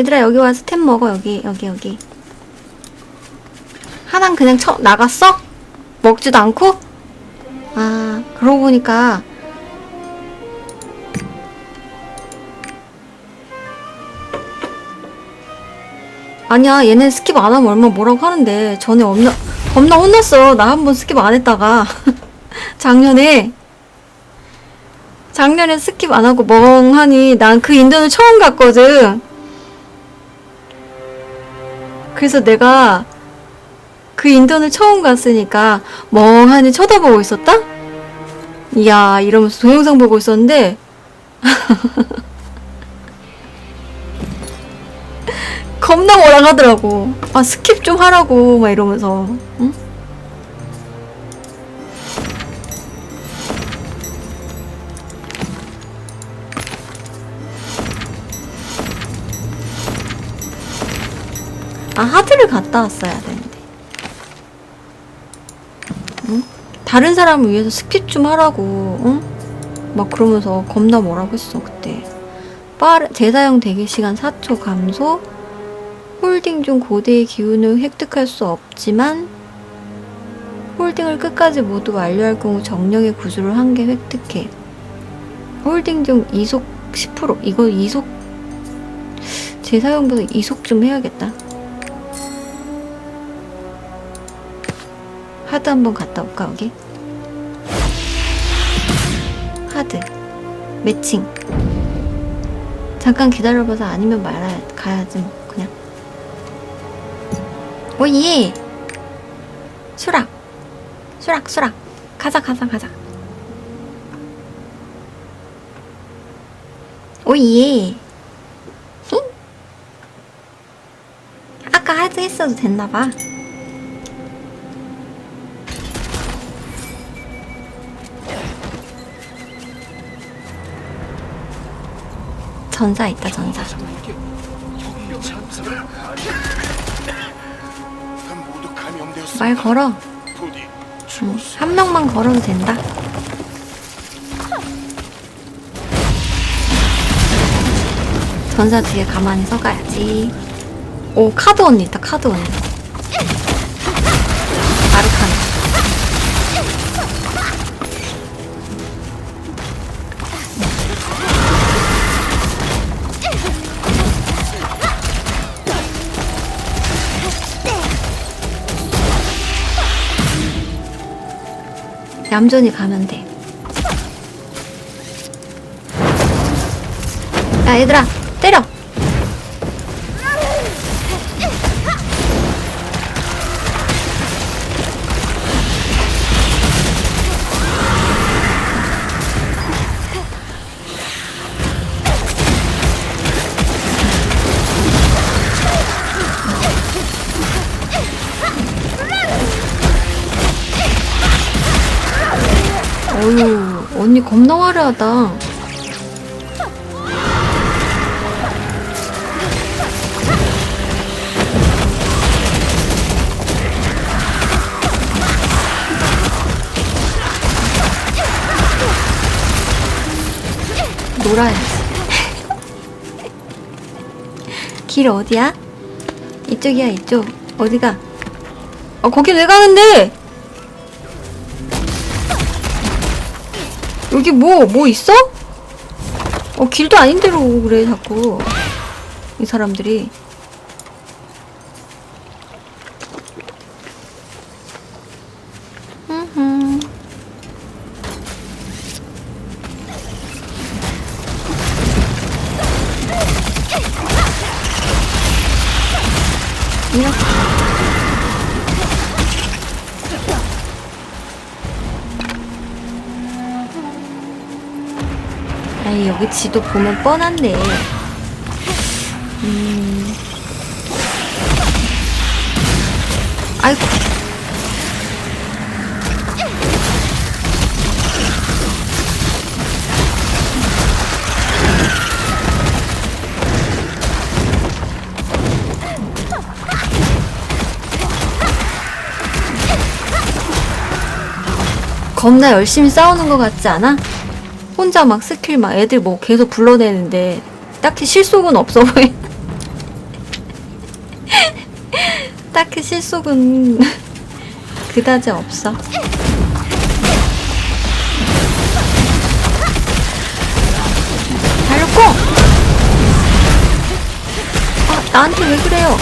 얘들아 여기 와서 템 먹어 여기 여기 여기. 하나는 그냥 쳐 나갔어? 먹지도 않고? 아 그러고 보니까 아니야 얘네 스킵 안 하면 얼마 뭐라고 하는데. 전에 겁나 겁나 혼났어. 나 한 번 스킵 안 했다가. 작년에. 작년에 스킵 안 하고 멍하니 난 그 인도는 처음 갔거든 그래서 내가 그 인턴을 처음 갔으니까 멍하니 쳐다보고 있었다? 이야 이러면서 동영상 보고 있었는데 겁나 뭐라 하더라고 아 스킵 좀 하라고 막 이러면서 응? 아 하드를 갔다 왔어야 되는데. 응? 다른 사람을 위해서 스킵 좀 하라고 응? 막 그러면서 겁나 뭐라고 했어 그때. 빠른 재사용 대기 시간 4초 감소. 홀딩 중 고대의 기운을 획득할 수 없지만 홀딩을 끝까지 모두 완료할 경우 정령의 구조를 한개 획득해. 홀딩 중 이속 10% 이거 이속 재사용보다 이속 좀 해야겠다 하드 한번 갔다 올까 여기? 하드. 매칭. 잠깐 기다려봐서 아니면 말아야 가야지 뭐 그냥. 오예. 수락. 수락 수락. 가자 가자 가자. 오예. 힝? 아까 하드 했어도 됐나봐 전사 있다 전사. 말 걸어. 응, 한 명만 걸어도 된다. 전사 뒤에 가만히 서가야지. 오 카드 언니 있다 카드 언니 얌전히 가면 돼. 야, 얘들아, 때려! 언니 겁나 화려하다. 놀아야지. 길 어디야? 이쪽이야, 이쪽. 어디가? 어, 거기 왜 가는데? 여기 뭐, 뭐 있어? 어, 길도 아닌 데로 오고 그래, 자꾸. 이 사람들이. 이렇게. 여기 지도 보면 뻔한데. 음... 아이고. 겁나 열심히 싸우는 것 같지 않아? 혼자 막 스킬 막 애들 뭐 계속 불러내는데 딱히 실속은 없어 보이. 딱히 실속은 그다지 없어. 달렸고! 아, 나한테 왜 그래요?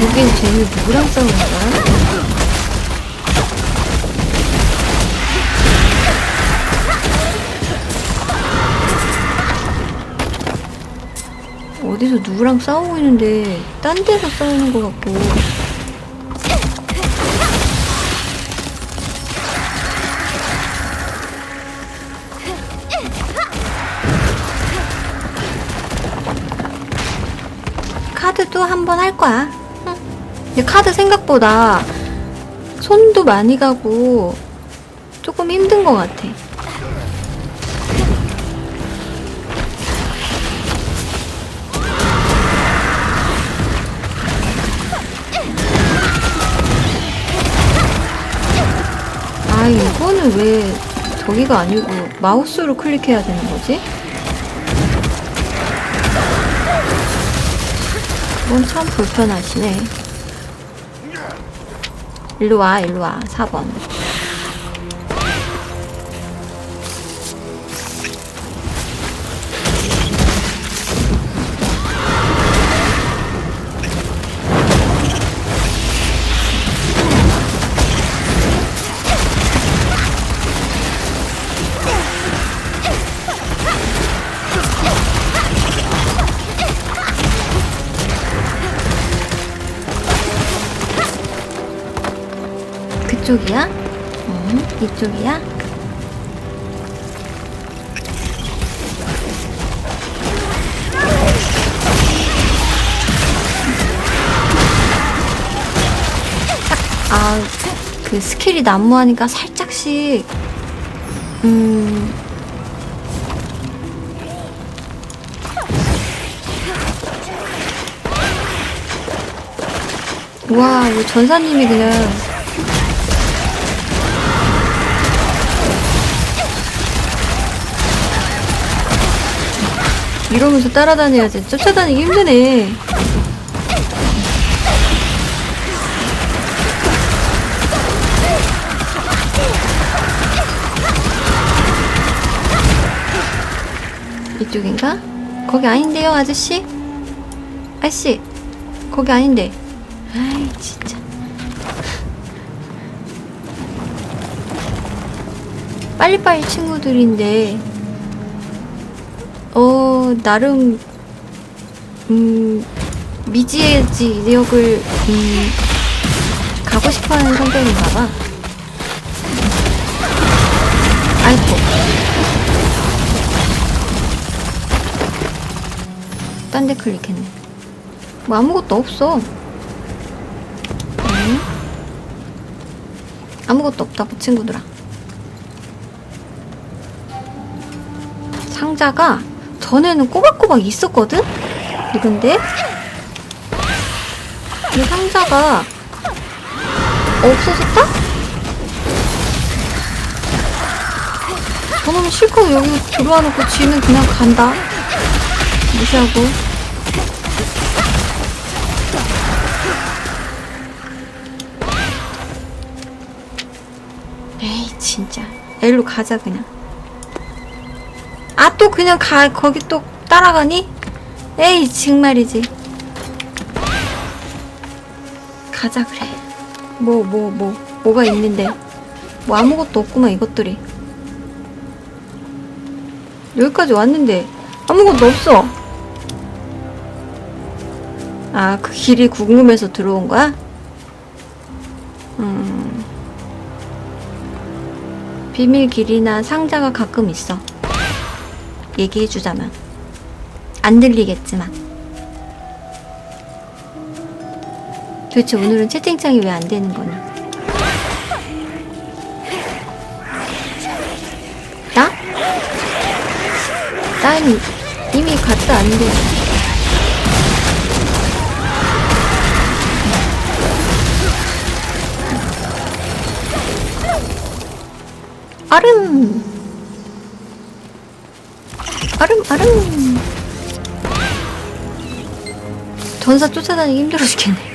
여긴 쟤는 누구랑 싸우는 거야? 어디서 누구랑 싸우고 있는데 딴 데서 싸우는 것 같고 카드도 한 번 할 거야 카드 생각보다 손도 많이 가고 조금 힘든 것 같아 아 이거는 왜 저기가 아니고 마우스로 클릭해야 되는 거지? 그건 참 불편하시네 일로 와 일로 와. 4번 그쪽이야? 응 이쪽이야? 아, 그 스킬이 난무하니까 살짝씩, 음. 와, 이거 전사님이 그냥. 이러면서 따라다녀야지. 쫓아다니기 힘드네. 이쪽인가? 거기 아닌데요, 아저씨? 아저씨, 거기 아닌데. 아이, 진짜. 빨리빨리 친구들인데, 어, 나름, 음, 미지의 지역을, 음, 가고 싶어 하는 성격인가 봐. 아이고. 딴 데 클릭했네. 뭐 아무것도 없어. 응? 아무것도 없다고 친구들아. 상자가 전에는 꼬박꼬박 있었거든? 이건데? 이 상자가 없어졌다? 저놈이 실컷 여기 들어와 놓고 지는 그냥 간다. 무시하고. 에이, 진짜. 일로 가자, 그냥. 아, 또 그냥 가, 거기 또 따라가니? 에이, 정말이지. 가자, 그래. 뭐, 뭐, 뭐, 뭐가 있는데. 뭐 아무것도 없구만, 이것들이. 여기까지 왔는데, 아무것도 없어. 아, 그 길이 궁금해서 들어온 거야? 음. 비밀 길이나 상자가 가끔 있어. 얘기해 주자면. 안 들리겠지만. 도대체 오늘은 채팅창이 왜 안 되는 거니? 나? 난 이미 갔다 왔는데. 아름. 아름 아름. 전사 쫓아다니기 힘들어 죽겠네.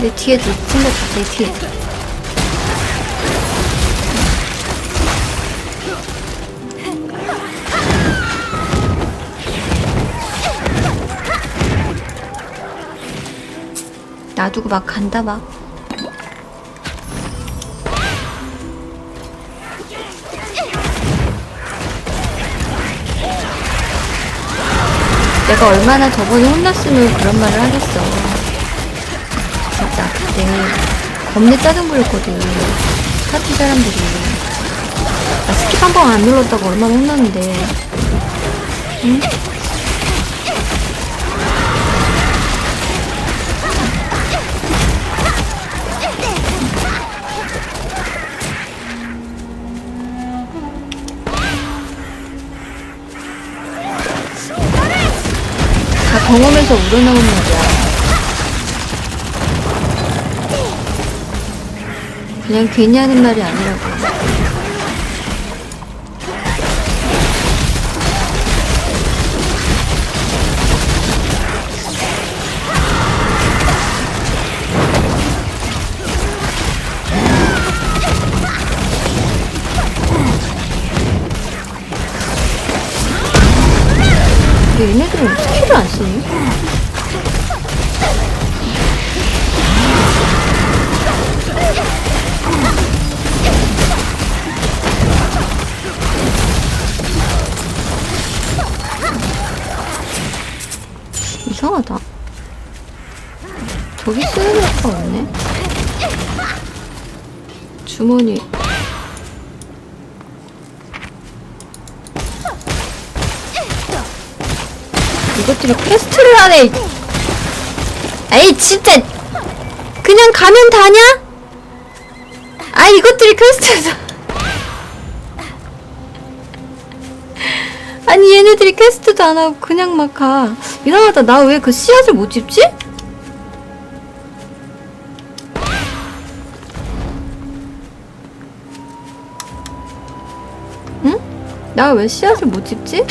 내 뒤에도 생겼다 내 뒤에 놔두고 막 간다 막. 내가 얼마나 저번에 혼났으면 그런 말을 하겠어. 진짜. 그때 겁내 짜증 부렸거든. 파티 사람들이. 나 스킵 한 번 안 눌렀다고 얼마나 혼났는데. 응? 경험해서 우러나온 말이야. 그냥 괜히 하는 말이 아니라고 이상하다. 저기 쓰는 애가 없네. 주머니. 이것들이 퀘스트를 하네. 에이 진짜 그냥 가면 다냐? 아 이것들이 퀘스트를 아니 얘네들이 퀘스트도 안 하고 그냥 막 가. 이상하다. 나 왜 그 씨앗을 못 집지? 응? 나 왜 씨앗을 못 집지?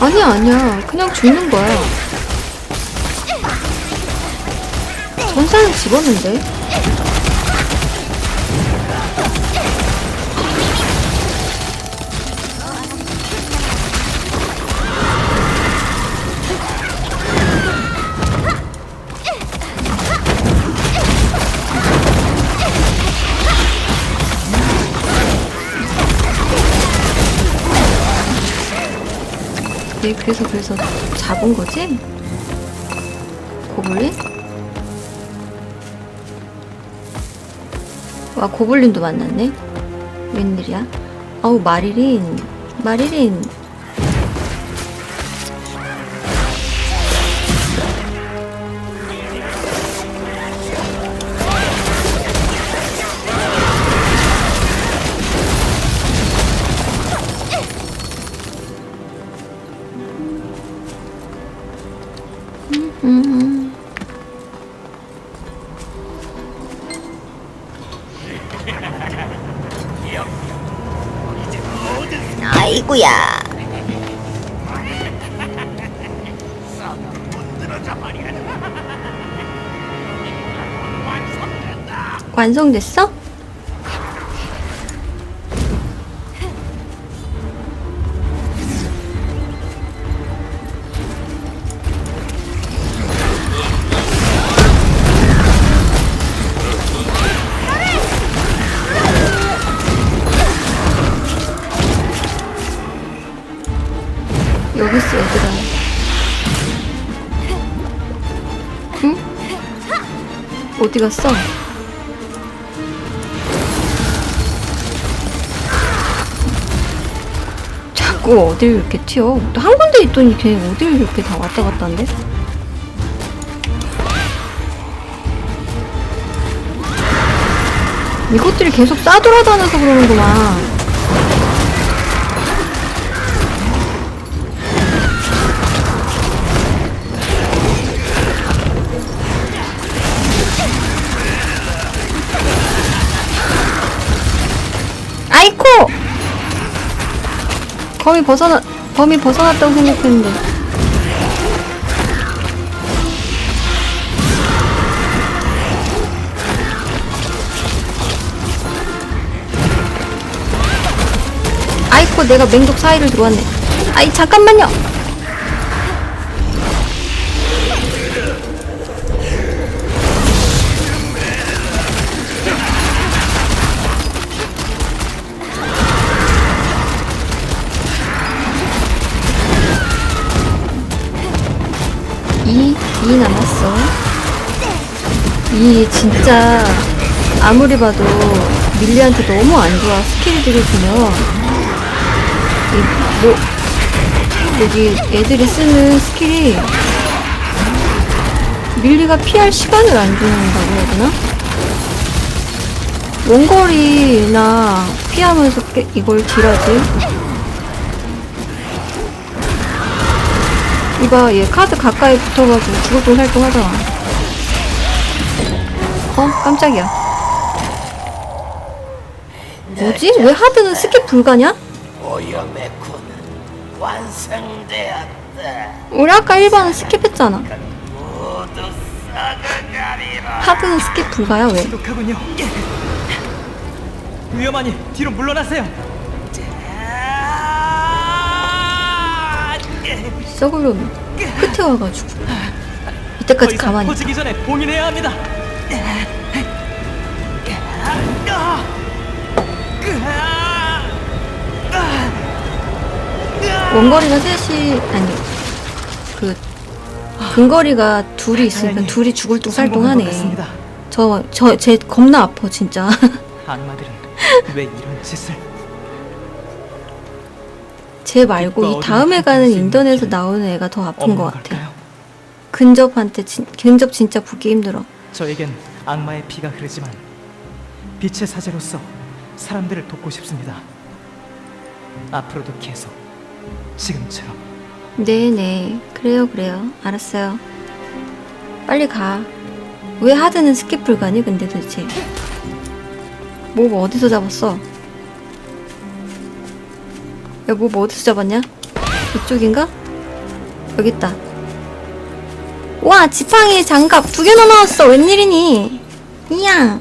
아니야 아니야 그냥 죽는 거야 전사는 집었는데 네 그래서 그래서 잡은 거지? 고블린? 와 고블린도 만났네? 웬일이야? 아우 마리린 마리린 완성됐어? 어디 갔어? 그걸 어딜 이렇게 튀어? 또 한 군데 있더니 걔 어딜 이렇게 다 왔다 갔다 한데? 이것들이 계속 싸돌아다녀서 그러는구만. 범위 벗어나, 범위 벗어났다고 생각했는데. 아이코, 내가 맹독 사이를 들어왔네. 아이, 잠깐만요! 이 진짜 아무리 봐도 밀리한테 너무 안 좋아. 스킬들을 보면. 이, 뭐, 여기 애들이 쓰는 스킬이 밀리가 피할 시간을 안 준다고 해야 되나? 원거리나 피하면서 깨- 이걸 딜하지. 이봐 얘 카드 가까이 붙어가지고 주걱도 활동하잖아 어? 깜짝이야 뭐지? 왜 하드는 스킵 불가냐? 오염의 군은 완성되었다. 우리 아까 1번은 스킵했잖아 모두 썩어가리라. 하드는 스킵 불가야 왜? 독하군요. 위험하니 뒤로 물러나세요. 아! 썩으려면 끝에 와가지고 더 이때까지 가만히 있다 퍼지기 전에 봉인해야 합니다. 원거리가 셋이 아니 그 근거리가 둘이 있으니까 둘이 죽을 같습니다. 저저쟤 겁나 아파 진짜 악마들은 왜 이런 짓을? 쟤 말고 이 다음에 가는 길은 나오는 애가 더 아픈 것 같아. 걸까요? 근접한테 진, 근접 진짜 보기 힘들어. 저에겐 악마의 피가 흐르지만 빛의 사제로서 사람들을 돕고 싶습니다. 앞으로도 계속 지금처럼 네네 그래요 그래요 알았어요. 빨리 가. 왜 하드는 스킵 불가니 근데 도대체? 뭐 어디서 잡았어? 야, 뭐 어디서 잡았냐? 이쪽인가? 여기 있다. 와, 지팡이 장갑 두 개나 나왔어. 웬일이니? 이야.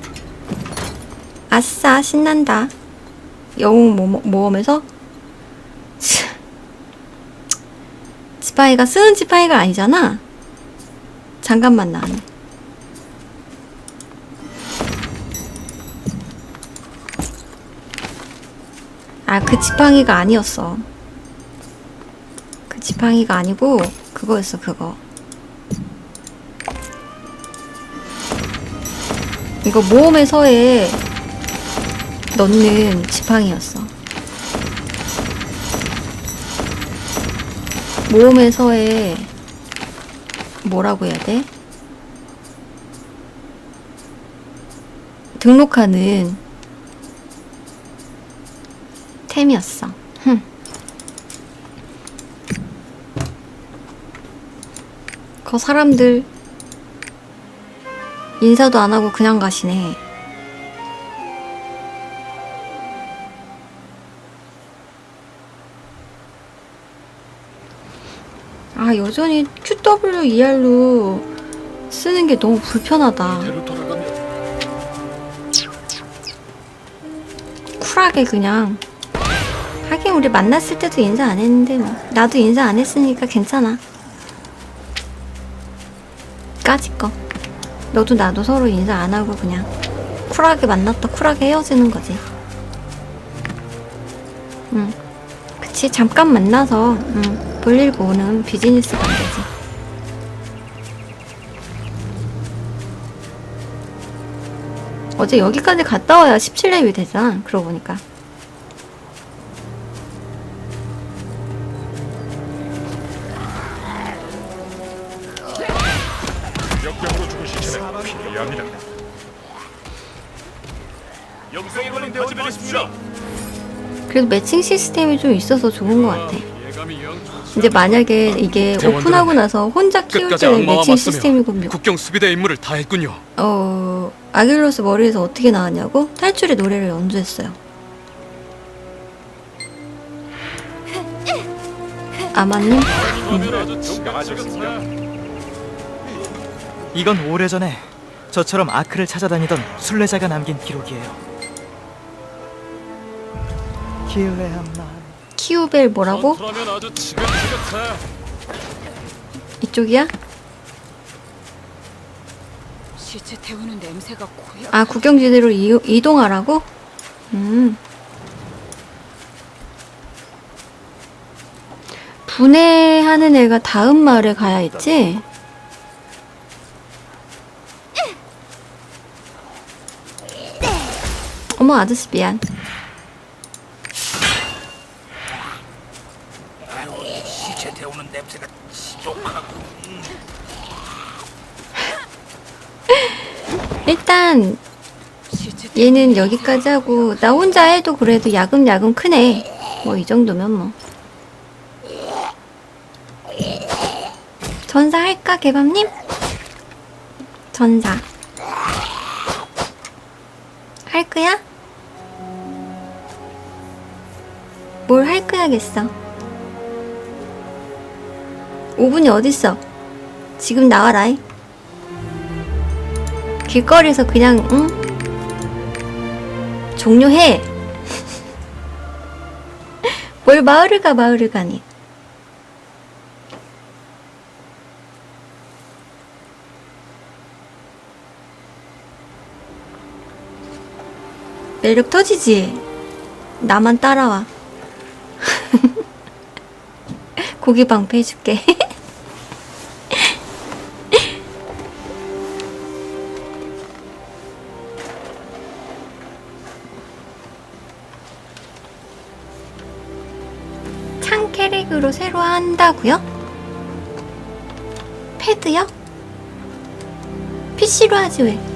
아싸, 신난다. 영웅 모, 모험에서? 치. 지팡이가 쓰는 지팡이가 아니잖아. 장갑만 나왔네. 아, 그 지팡이가 아니었어. 그 지팡이가 아니고, 그거였어, 그거. 이거 모험의 서에 넣는 지팡이였어. 모험의 서에 뭐라고 해야 돼? 등록하는 템이었어. 흠. 그 사람들 인사도 안 하고 그냥 가시네. 아 여전히 QWER로 쓰는 게 너무 불편하다. 쿨하게 그냥. 하긴 우리 만났을 때도 인사 안 했는데 뭐. 나도 인사 안 했으니까 괜찮아. 까짓 거. 너도 나도 서로 인사 안 하고 그냥 쿨하게 만났다 쿨하게 헤어지는 거지. 응. 그치? 잠깐 만나서 응 볼일 보는 비즈니스 관계지 어제 여기까지 갔다 와야 17렙이 되잖아 그러고 보니까 역병으로 합니다. 영상에 걸린. 그래도 매칭 시스템이 좀 있어서 좋은 것 같아. 이제 만약에 이게 오픈하고 나서 혼자 키울 때는 매칭 시스템이고 묘- 국경 수비대 임무를 다 했군요. 어 아길로스 머리에서 어떻게 나왔냐고 탈출의 노래를 연주했어요. 아마님 이건 오래전에 저처럼 아크를 찾아다니던 순례자가 남긴 기록이에요. 길레함나 키우벨 뭐라고? 이쪽이야? 시체 태우는 냄새가 고여. 아 국경지대로 이, 이동하라고? 음. 분해하는 애가 다음 마을에 가야 했지? 어머 아저씨 미안 시체 태우는 냄새가 지독하고 일단 얘는 여기까지 하고 나 혼자 해도 그래도 야금야금 크네. 뭐 이 정도면 뭐. 전사 할까 개밥님? 전사. 할 거야? 뭘 할 거야겠어? 5분이 어딨어? 지금 나와라 길거리에서 그냥 응? 종료해. 뭘 마을을 가 마을을 가니. 매력 터지지? 나만 따라와. 고기 방패 해줄게. 한다고요? 패드요? PC로 하지 왜?